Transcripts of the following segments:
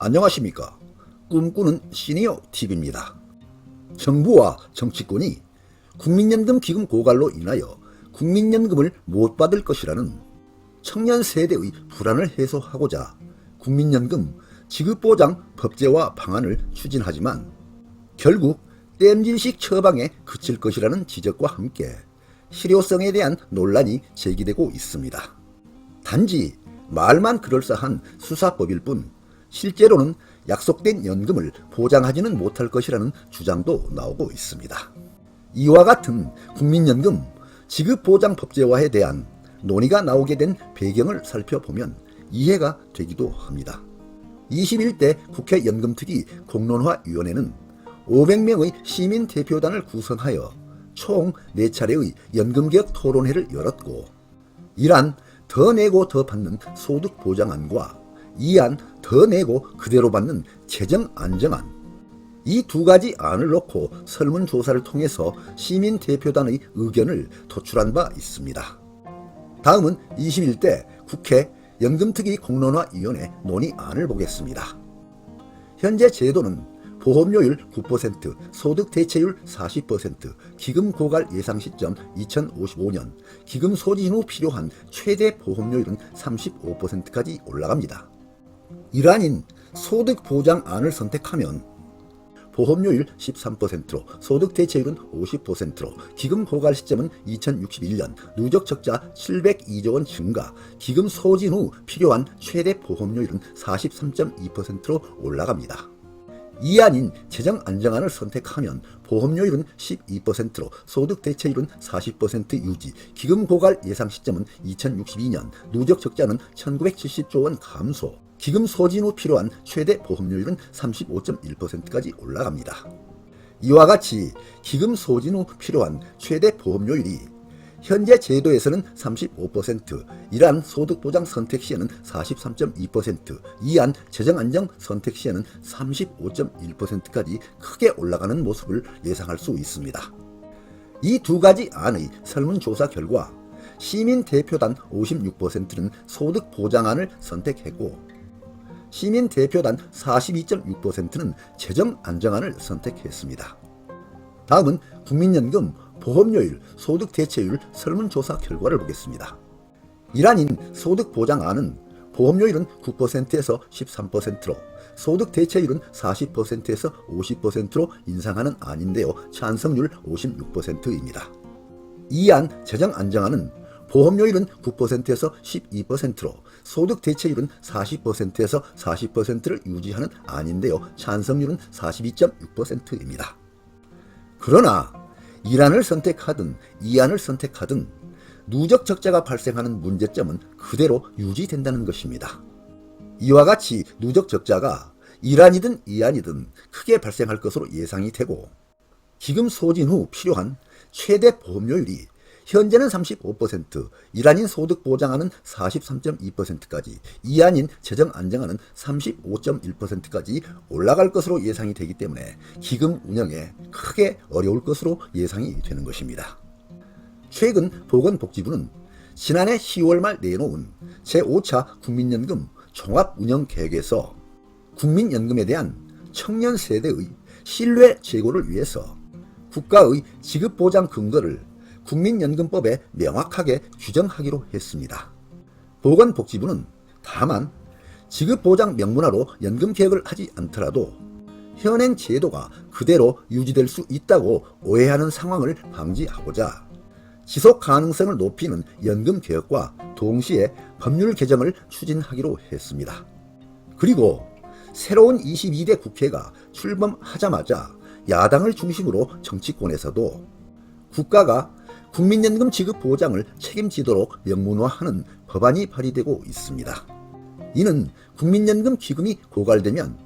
안녕하십니까. 꿈꾸는 시니어 TV입니다. 정부와 정치권이 국민연금 기금 고갈로 인하여 국민연금을 못 받을 것이라는 청년 세대의 불안을 해소하고자 국민연금 지급보장 법제화 방안을 추진하지만 결국 땜질식 처방에 그칠 것이라는 지적과 함께 실효성에 대한 논란이 제기되고 있습니다. 단지 말만 그럴싸한 수사법일 뿐 실제로는 약속된 연금을 보장하지는 못할 것이라는 주장도 나오고 있습니다. 이와 같은 국민연금 지급보장법제화에 대한 논의가 나오게 된 배경을 살펴보면 이해가 되기도 합니다. 21대 국회 연금특위 공론화위원회는 500명의 시민 대표단을 구성하여 총 4차례의 연금개혁 토론회를 열었고 이란 더 내고 더 받는 소득 보장안과 이안 더 내고 그대로 받는 재정 안정안 이 두 가지 안을 놓고 설문조사를 통해서 시민 대표단의 의견을 도출한 바 있습니다. 다음은 21대 국회 연금특위 공론화위원회 논의안을 보겠습니다. 현재 제도는 보험료율 9%, 소득 대체율 40%, 기금 고갈 예상 시점 2055년, 기금 소진 후 필요한 최대 보험료율은 35%까지 올라갑니다. 일환인 소득 보장안을 선택하면 보험료율 13%로 소득 대체율은 50%로 기금 고갈 시점은 2061년 누적 적자 702조 원 증가 기금 소진 후 필요한 최대 보험료율은 43.2%로 올라갑니다. 이안인 재정 안정안을 선택하면 보험료율은 12%로 소득 대체율은 40% 유지, 기금 고갈 예상 시점은 2062년, 누적 적자는 1970조 원 감소, 기금 소진 후 필요한 최대 보험료율은 35.1%까지 올라갑니다. 이와 같이 기금 소진 후 필요한 최대 보험료율이 현재 제도에서는 35%, 이란 소득보장 선택 시에는 43.2%, 이안 재정안정 선택 시에는 35.1%까지 크게 올라가는 모습을 예상할 수 있습니다. 이 두 가지 안의 설문조사 결과 시민 대표단 56%는 소득 보장안을 선택했고 시민 대표단 42.6%는 재정 안정안을 선택했습니다. 다음은 국민연금 보험료율, 소득 대체율 설문조사 결과를 보겠습니다. 일환인 소득 보장안은 보험료율은 9%에서 13%로 소득 대체율은 40%에서 50%로 인상하는 안인데요. 찬성률 56%입니다. 이안 재정 안정안은 보험료율은 9%에서 12%로 소득 대체율은 40%에서 40%를 유지하는 안인데요. 찬성률은 42.6%입니다. 그러나 이란을 선택하든 이안을 선택하든 누적 적자가 발생하는 문제점은 그대로 유지된다는 것입니다. 이와 같이 누적 적자가 이란이든 이안이든 크게 발생할 것으로 예상이 되고 기금 소진 후 필요한 최대 보험료율이 현재는 35%, 이란인 소득 보장하는 43.2%까지, 이안인 재정 안정하는 35.1%까지 올라갈 것으로 예상이 되기 때문에 기금 운영에 크게 어려울 것으로 예상이 되는 것입니다. 최근 보건복지부는 지난해 10월 말 내놓은 제5차 국민연금 종합운영계획에서 국민연금에 대한 청년 세대의 신뢰 제고를 위해서 국가의 지급보장 근거를 국민연금법에 명확하게 규정하기로 했습니다. 보건복지부는 다만 지급보장 명문화로 연금 개혁을 하지 않더라도 현행 제도가 그대로 유지될 수 있다고 오해하는 상황을 방지하고자 지속 가능성을 높이는 연금 개혁과 동시에 법률 개정을 추진하기로 했습니다. 그리고 새로운 22대 국회가 출범하자마자 야당을 중심으로 정치권에서도 국가가 국민연금 지급 보장을 책임지도록 명문화하는 법안이 발의되고 있습니다. 이는 국민연금 기금이 고갈되면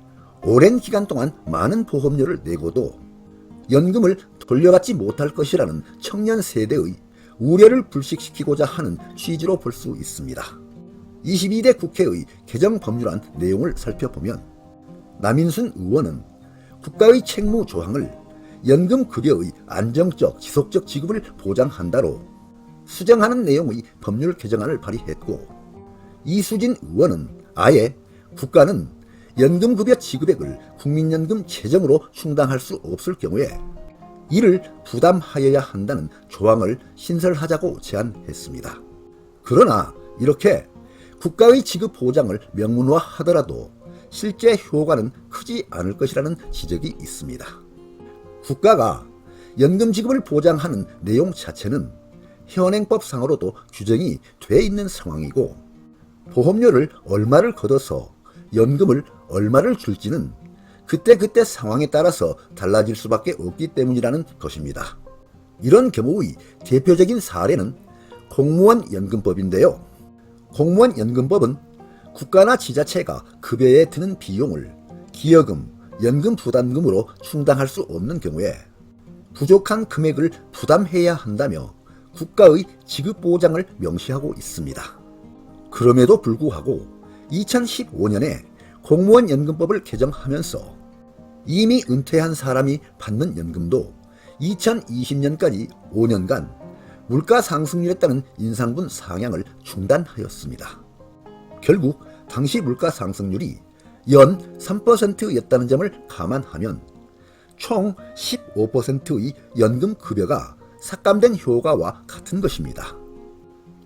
오랜 기간 동안 많은 보험료를 내고도 연금을 돌려받지 못할 것이라는 청년 세대의 우려를 불식시키고자 하는 취지로 볼 수 있습니다. 22대 국회의 개정 법률안 내용을 살펴보면 남인순 의원은 국가의 책무 조항을 연금 급여의 안정적 지속적 지급을 보장한다로 수정하는 내용의 법률 개정안을 발의했고 이수진 의원은 아예 국가는 연금급여 지급액을 국민연금 재정으로 충당할 수 없을 경우에 이를 부담하여야 한다는 조항을 신설하자고 제안했습니다. 그러나 이렇게 국가의 지급 보장을 명문화하더라도 실제 효과는 크지 않을 것이라는 지적이 있습니다. 국가가 연금 지급을 보장하는 내용 자체는 현행법상으로도 규정이 돼 있는 상황이고 보험료를 얼마를 걷어서 연금을 얼마를 줄지는 그때 그때 상황에 따라서 달라질 수밖에 없기 때문이라는 것입니다. 이런 경우의 대표적인 사례는 공무원 연금법인데요. 공무원 연금법은 국가나 지자체가 급여에 드는 비용을 기여금, 연금 부담금으로 충당할 수 없는 경우에 부족한 금액을 부담해야 한다며 국가의 지급 보장을 명시하고 있습니다. 그럼에도 불구하고 2015년에 공무원 연금법을 개정하면서 이미 은퇴한 사람이 받는 연금도 2020년까지 5년간 물가 상승률에 따른 인상분 상향을 중단하였습니다. 결국 당시 물가 상승률이 연 3%였다는 점을 감안하면 총 15%의 연금 급여가 삭감된 효과와 같은 것입니다.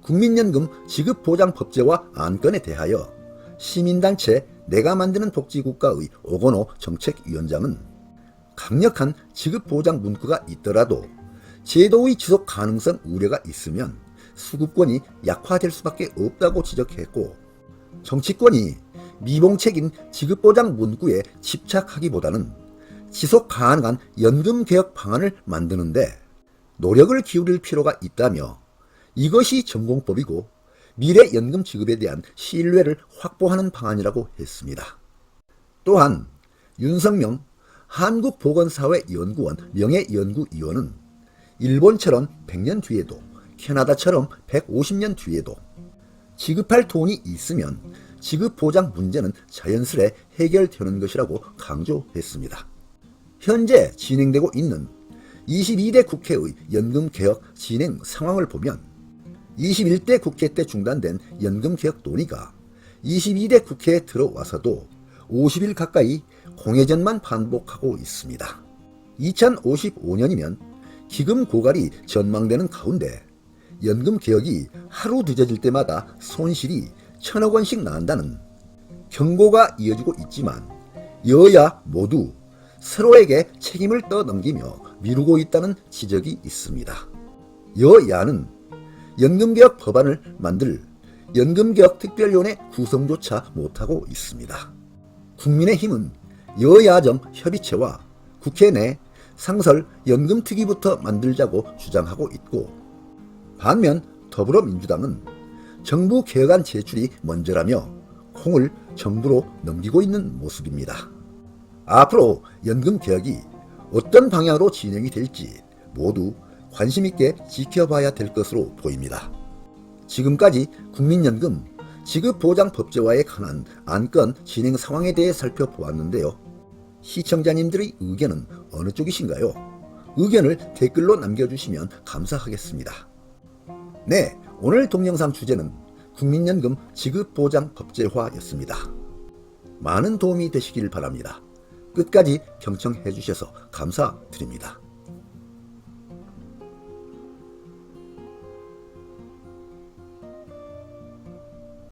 국민연금 지급보장법제화 안건에 대하여 시민단체 내가 만드는 복지국가의 오건호 정책위원장은 강력한 지급보장 문구가 있더라도 제도의 지속 가능성 우려가 있으면 수급권이 약화될 수밖에 없다고 지적했고 정치권이 미봉책인 지급보장 문구에 집착하기보다는 지속 가능한 연금 개혁 방안을 만드는데 노력을 기울일 필요가 있다며 이것이 전공법이고 미래 연금 지급에 대한 신뢰를 확보하는 방안이라고 했습니다. 또한 윤석명 한국보건사회연구원 명예연구위원은 일본처럼 100년 뒤에도 캐나다처럼 150년 뒤에도 지급할 돈이 있으면 지급 보장 문제는 자연스레 해결되는 것이라고 강조했습니다. 현재 진행되고 있는 22대 국회의 연금 개혁 진행 상황을 보면 21대 국회 때 중단된 연금 개혁 논의가 22대 국회에 들어와서도 50일 가까이 공회전만 반복하고 있습니다. 2055년이면 기금 고갈이 전망되는 가운데 연금 개혁이 하루 늦어질 때마다 손실이 천억 원씩 난다는 경고가 이어지고 있지만 여야 모두 서로에게 책임을 떠넘기며 미루고 있다는 지적이 있습니다. 여야는 연금개혁 법안을 만들 연금개혁 특별위원회 구성조차 못하고 있습니다. 국민의힘은 여야정 협의체와 국회 내 상설 연금특위부터 만들자고 주장하고 있고 반면 더불어민주당은 정부 개혁안 제출이 먼저라며 콩을 정부로 넘기고 있는 모습입니다. 앞으로 연금 개혁이 어떤 방향으로 진행이 될지 모두 관심 있게 지켜봐야 될 것으로 보입니다. 지금까지 국민연금 지급보장법제화에 관한 안건 진행 상황에 대해 살펴보았는데요. 시청자님들의 의견은 어느 쪽이신가요? 의견을 댓글로 남겨주시면 감사하겠습니다. 네, 오늘 동영상 주제는 국민연금 지급보장 법제화였습니다. 많은 도움이 되시길 바랍니다. 끝까지 경청해 주셔서 감사드립니다.